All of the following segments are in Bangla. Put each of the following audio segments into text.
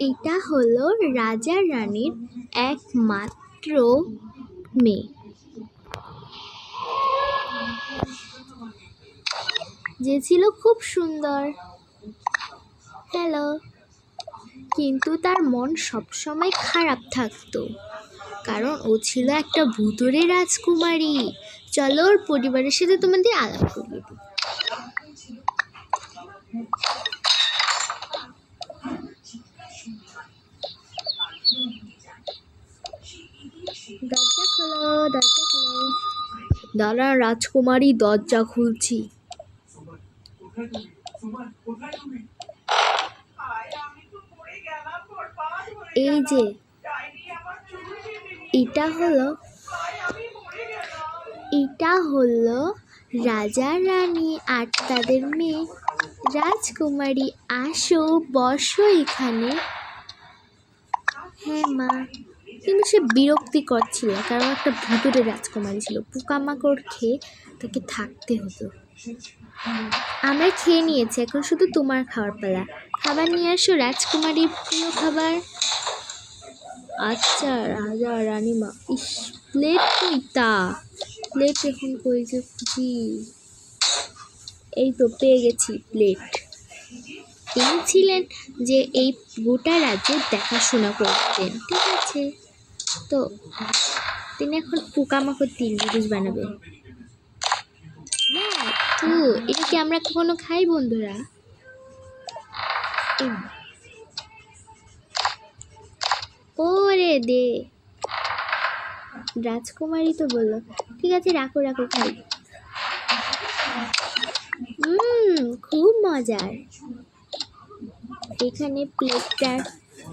এটা হলো রাজা রানীর একমাত্র মেয়ে। যে ছিল খুব সুন্দর। হ্যালো কিন্তু তার মন সবসময় খারাপ থাকতো। কারণ ও ছিল একটা ভুতুরে রাজকুমারী। চলো ওর পরিবারের সাথে তোমাদের আলাপ করিয়ে দিই। দরজা খোলো দরজা খোলো দাঁড়া রাজকুমারী দরজা খুলছি। এই যে, এটা হলো এটা হলো রাজা রানী আর তাদের মেয়ে রাজকুমারী। আসো, বসো এখানে। হ্যাঁ মা। কিন্তু সে বিরক্তিকর ছিল, কারণ একটা ভুতুরে রাজকুমারী ছিল। পোকামাকড় খেয়ে তাকে থাকতে হতো। আমরা খেয়ে নিয়েছি, এখন শুধু তোমার খাওয়ার পালা। খাবার নিয়ে আসো, রাজকুমারীর প্রিয় খাবার। আচ্ছা রাজা, রানীমা। ইস প্লেট কইতা প্লেট এখন কই যে খুঁজি? এই তো, পেয়ে গেছি প্লেট তিনি ছিলেন যে এই গোটা রাজ্যের দেখাশোনা করতেন, ঠিক আছে? তো তিনি এখন পোকামাকড় তিন জিনিস বানাবে। তো এটা কি আমরা কখনো খাই বন্ধুরা। ওরে দে। রাজকুমারী তো বলল, ঠিক আছে, রাখো রাখো, খাই। হুম খুব মজার। এখানে প্লেটটা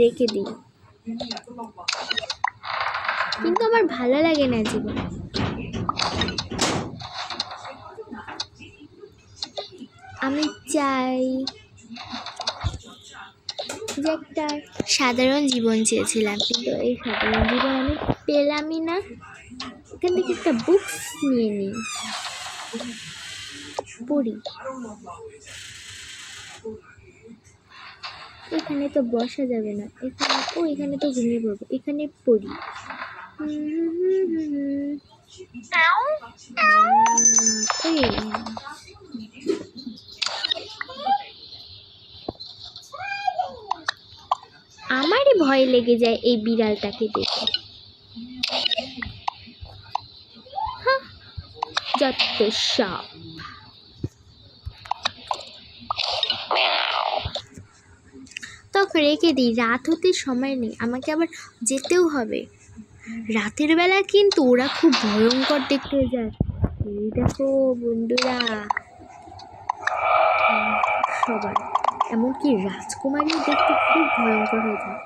রেখে দিই। কিন্তু আমার ভালো লাগে না জীবন। আমি চাই যে একটা সাধারণ জীবন চেয়েছিলাম, কিন্তু এই সাধারণ জীবন আমি পেলামই না। এখান থেকে একটা বুকস নিয়ে নিই। পড়ি। এখানে তো বসা যাবে না। এখানে ও, এখানে তো ঘুমিয়ে পড়ব। এখানে পড়ি। আমারই ভয় লেগে যায় এই বিড়ালটাকে দেখে। যত সব। তখন রেখে দিই, রাত হতে সময় নেই, আমাকে আবার যেতেও হবে। রাতের বেলা কিন্তু ওরা খুব ভয়ঙ্কর দেখতে যায়। এই দেখো বন্ধুরা, সবাই। এমনকি রাজকুমারী দেখতে খুব ভয়ঙ্কর হয়ে যায়।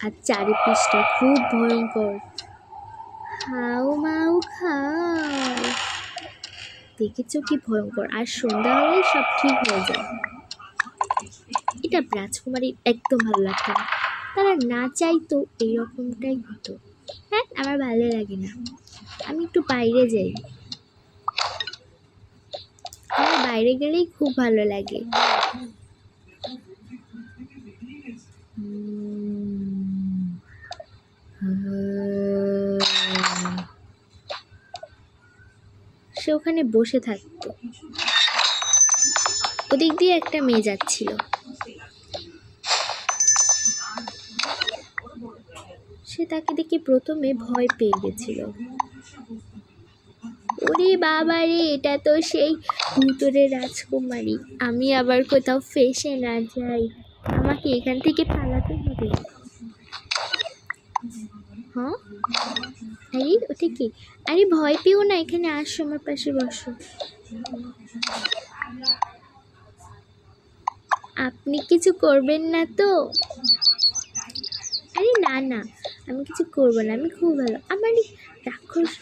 আর চারিপাশটা খুব ভয়ঙ্কর। হাউ মাউ খাও। দেখেছ কি ভয়ঙ্কর? আর সন্ধ্যা হলেই সব ঠিক হয়ে যায়। এটা রাজকুমারীর একদম ভালো লাগতো তারা না চাইতো এইরকমটাই হতো। হ্যাঁ আমার ভালো লাগে না। আমি একটু বাইরে যাই। আমার বাইরে গেলেই খুব ভালো লাগে। সে ওখানে বসে থাকতো। ওদিক দিয়ে একটা মেয়ে যাচ্ছিল। সে তাকে দেখে প্রথমে ভয় পেয়ে গেছিল। ওরে বাবা রে এটা তো সেই ভুতুরে রাজকুমারী। আমি আবার কোথাও ফেসে না যাই। আমাকে এখান থেকে পালাতে হবে। হ্যাঁ? আরে, ওটা কি? আরে, ভয় পেও না, এখানে আসো আমার পাশে বসো। আপনি কিছু করবেন না তো? আরে, না না। আমি কিছু করব না, আমি খুব ভালো। আমার রাক্ষস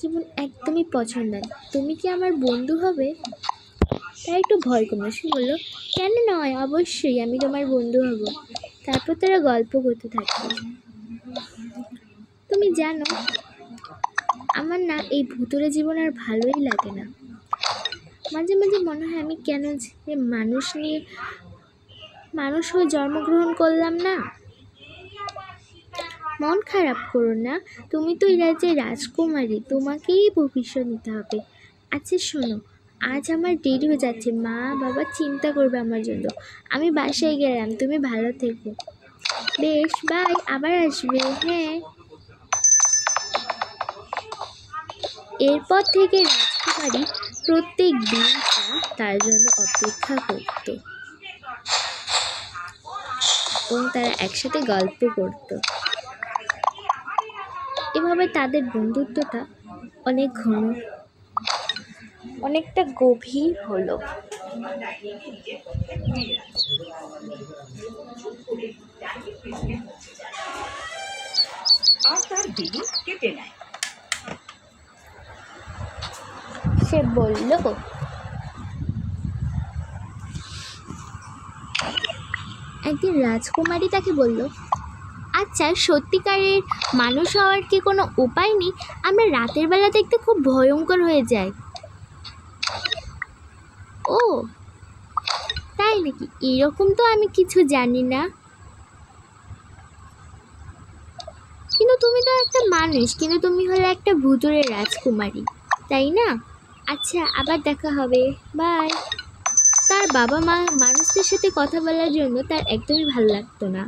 জীবন একদমই পছন্দ না। তুমি কি আমার বন্ধু হবে? তাই একটু ভয় কমলো সে বলল কেন নয়, অবশ্যই আমি তোমার বন্ধু হব। তারপর তারা গল্প করতে থাকবে তুমি জানো, আমার না এই ভুতুরে জীবন আর ভালোই লাগে না। মাঝে মাঝে মনে হয় আমি কেন যে মানুষ নিয়ে, মানুষ হয়ে জন্মগ্রহণ করলাম না? মন খারাপ করো না। তুমি তো এই রাজ্যের রাজকুমারী, তোমাকেই ভবিষ্যৎ নিতে হবে। আচ্ছা শোনো, আজ আমার দেরি হয়ে যাচ্ছে। মা, বাবা চিন্তা করবে আমার জন্য। আমি বাসায় গেলাম, তুমি ভালো থেকো। বেশ, বাই, আবার আসবে হ্যাঁ। এরপর থেকে রাজকুমারী প্রত্যেক দিনটা তার জন্য অপেক্ষা করত। এবং তারা একসাথে গল্প করত। এভাবে তাদের বন্ধুত্বটা অনেক ঘন। অনেকটা গভীর হলো। আর তার দিন সে বলল একদিন রাজকুমারী তাকে বলল আচ্ছা সত্যিকারের মানুষ হওয়ার কি কোনো উপায় নেই? আমরা রাতের বেলা দেখতে খুব ভয়ঙ্কর হয়ে যাই। ও, তাই নাকি? এরকম তো আমি কিছু জানি না। কিন্তু তুমি তো একটা মানুষ, কিন্তু তুমি হলে একটা ভুতুরের রাজকুমারী, তাই না? আচ্ছা আবার দেখা হবে। বাই। তার বাবা মা মানুষদের সাথে কথা বলার জন্য তার একদমই ভালো লাগতো না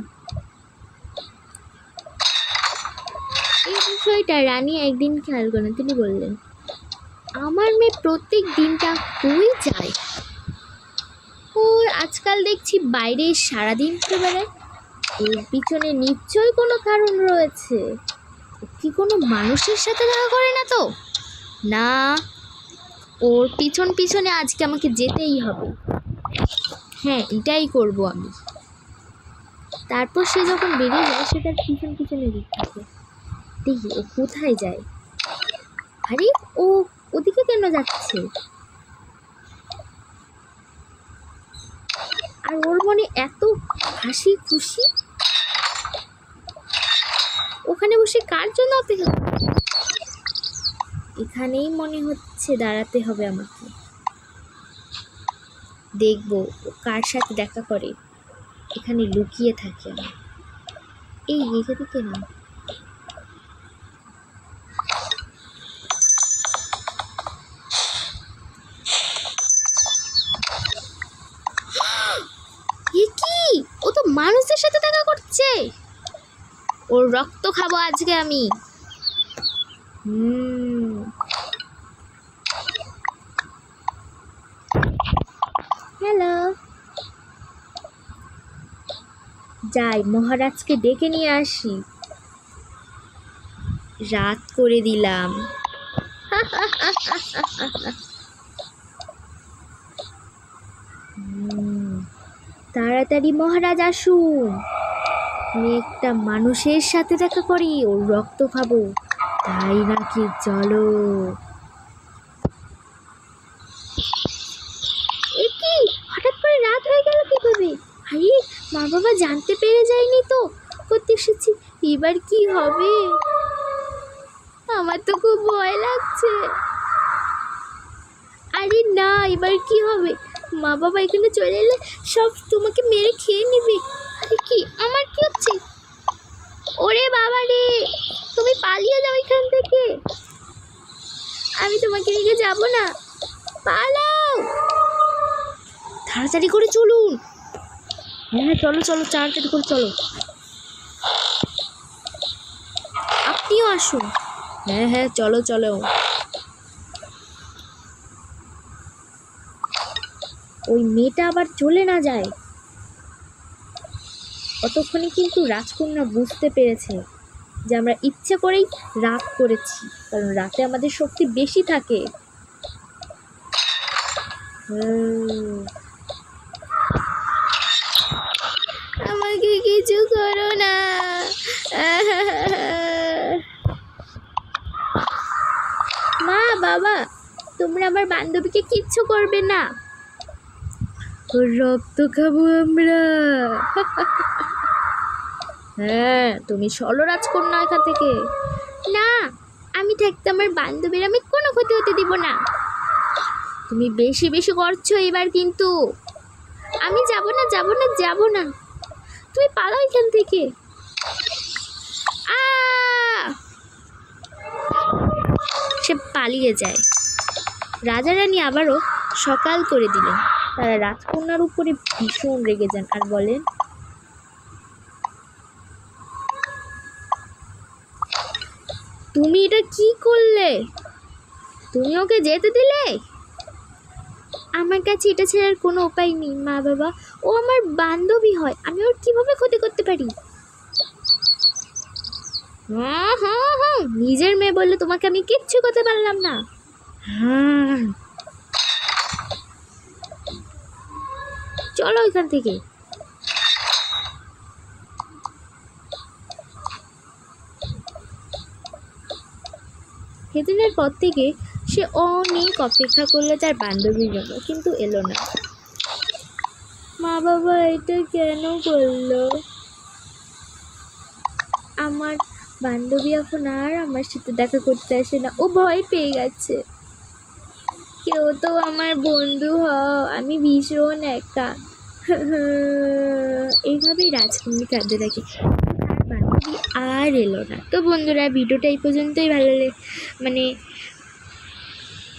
এই বিষয়টা রানী একদিন খেয়াল করেন, তিনি বললেন, আমার মেয়ে প্রত্যেক দিনটা কই যায়। ও আজকাল দেখছি বাইরে সারাদিন ঘুরে বেড়ায় এর পিছনে নিশ্চয়ই কোনো কারণ রয়েছে। কি কোনো মানুষের সাথে দেখা করে না তো? না, ওর পিছন পিছনে আজকে আমাকে যেতেই হবে। হ্যাঁ এটাই করব আমি। তারপর সে যখন বেরিয়ে যায় সে তার পিছন পিছনে দেখতেছে দেখি ও কোথায় যায়। আরে, ও ওদিকে কেন যাচ্ছে? আর ওর মনে এত হাসি খুশি? ওখানে বসে কার জন্য অপেক্ষা এখানেই মনে হচ্ছে দাঁড়াতে হবে আমাকে। দেখব কার সাথে দেখা করে। এখানে লুকিয়ে থাকে এই রেখে দিকে করছে ওর রক্ত খাব আজকে আমি। হ্যালো। যাই, মহারাজকে ডেকে নিয়ে আসি। রাত করে দিলাম। তাড়াতাড়ি মহারাজ আসুন। আমি একটা মানুষের সাথে দেখা করি, ওর রক্ত খাব। তাই নাকি? চলো। কি? হঠাৎ করে রাত হয়ে গেল কীভাবে? আরে, মা বাবা জানতে পেরে যায়নি তো। করতে এসেছি। এবার কি হবে? আমার তো খুব ভয় লাগছে। আরে না, এবার কি হবে? মা বাবা এখানে চলে এলে সব তোমাকে মেরে খেয়ে নেবে। কি? আমার কি হচ্ছে? ওরে বাবা রে তুমি পালিয়ে যাও এখান থেকে। আমি তোমাকে রেখে যাব না। পালাও। তাড়াতাড়ি করে চলুন। হ্যাঁ চলো চলো, তাড়াতাড়ি করে চলো। আপনিও আসুন। হ্যাঁ হ্যাঁ চলো চলো। ওই মেয়েটা আবার চলে না যায়। ততক্ষণে কিন্তু রাজকন্যা বুঝতে পেরেছে যে আমরা ইচ্ছে করেই রাত করেছি, কারণ রাতে আমাদের শক্তি বেশি থাকে। আমাকে কিছু করো না। মা, বাবা, তোমরা আমার বান্ধবীকে কিচ্ছু করবে না। রক্ত খাব আমরা। হ্যাঁ তুমি চলো রাজকন্যা এখান থেকে। না আমি থাকতে আমার বান্ধবীর আমি কোনো ক্ষতি হতে দিব না। তুমি বেশি বেশি করছ এবার কিন্তু। আমি যাব না যাব না যাব না। তুমি পালাও এখান থেকে। আ! সে পালিয়ে যায়। রাজা রানী আবারও সকাল করে দিলেন। তারা রাজকন্যার উপরে ভীষণ রেগে যান আর বলেন তুমি এটা কি করলে? তুমি ওকে যেতে দিলে? আমার কাছে এটা ছাড়ার কোনো উপায় নেই মা বাবা। ও আমার বান্ধবী হয় আমি ওর কীভাবে ক্ষতি করতে পারি? হুম হুম হুম নিজের মেয়ে বললে তোমাকে আমি কিচ্ছু করতে পারলাম না। হুম চলো এখান থেকে। সেদিনের পর থেকে সে অনেক অপেক্ষা করল তার বান্ধবীর জন্য, কিন্তু এলো না। মা বাবা, এটা কেন করল? আমার বান্ধবী এখন আর আমার সাথে দেখা করতে আসে না। ও ভয় পেয়ে গেছে। কেউ তো আমার বন্ধু হ আমি ভীষণ একা। এইভাবেই রাজকুমারী কাঁদতে থাকে। বান্ধবী আর এলো না। তো বন্ধুরা ভিডিওটা এই পর্যন্তই। ভালো মানে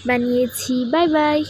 বানিয়েছি। Bye bye.